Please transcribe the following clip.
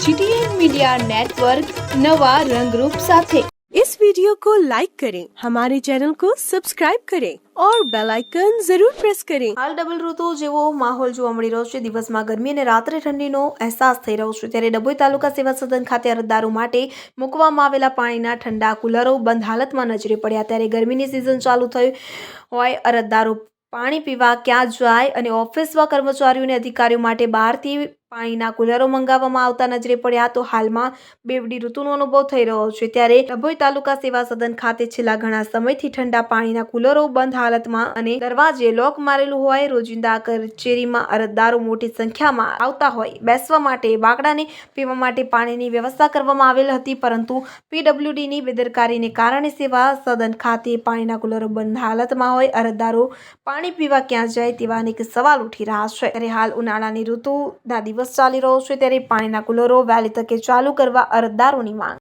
GTN media network नवा रंगरूप साथे इस वीडियो को लाइक करें हमारे चैनल को सब्सक्राइब करें और बेल आइकन जरूर प्रेस करें હાલ ડબલ ઋતુ જેવો માહોલ જોવા મળી રહ્યો છે દિવસમાં ગરમી અને રાત્રે ઠંડીનો અહેસાસ થઈ રહ્યો છે ત્યારે ડભોઈ તાલુકા સેવા સદન ખાતે અરજદારો માટે મૂકવામાં આવેલા પાણીના ઠંડા કુલરો બંધ હાલતમાં નજરે પડ્યા ત્યારે ગરમીની સિઝન ચાલુ થઈ હોય અરજદારો પાણી પીવા ક્યાં જાય અને ઓફિસમાં કર્મચારીઓ અને અધિકારીઓ માટે બહારથી પાણીના કુલરો મંગાવવામાં આવતા નજરે પડ્યા તો હાલમાં બેવડી ઋતુનો અનુભવ થઈ રહ્યો છે. ત્યારે ડભોઈ તાલુકા સેવા સદન ખાતે છેલ્લા ઘણા સમયથી ઠંડા પાણીના કુલરો બંધ હાલતમાં અને દરવાજે લોક મારેલું હોય, રોજિંદા કચેરીમાં અરજદારો મોટી સંખ્યામાં આવતા હોય. બેસવા માટે, બાકડાને પીવા માટે પાણીની વ્યવસ્થા કરવામાં આવેલ હતી, પરંતુ પીડબ્લ્યુડીની બેદરકારીને કારણે સેવા સદન ખાતે પાણીના કુલરો બંધ હાલતમાં હોય, અરજદારો પાણી પીવા ક્યાં જાય તેવા અનેક સવાલ ઉઠી રહ્યા છે. ત્યારે હાલ ઉનાળાની ઋતુના દિવસ ચાલી રહ્યો છે ત્યારે પાણીના કુલરો વહેલી તકે ચાલુ કરવા અરજદારોની માંગ.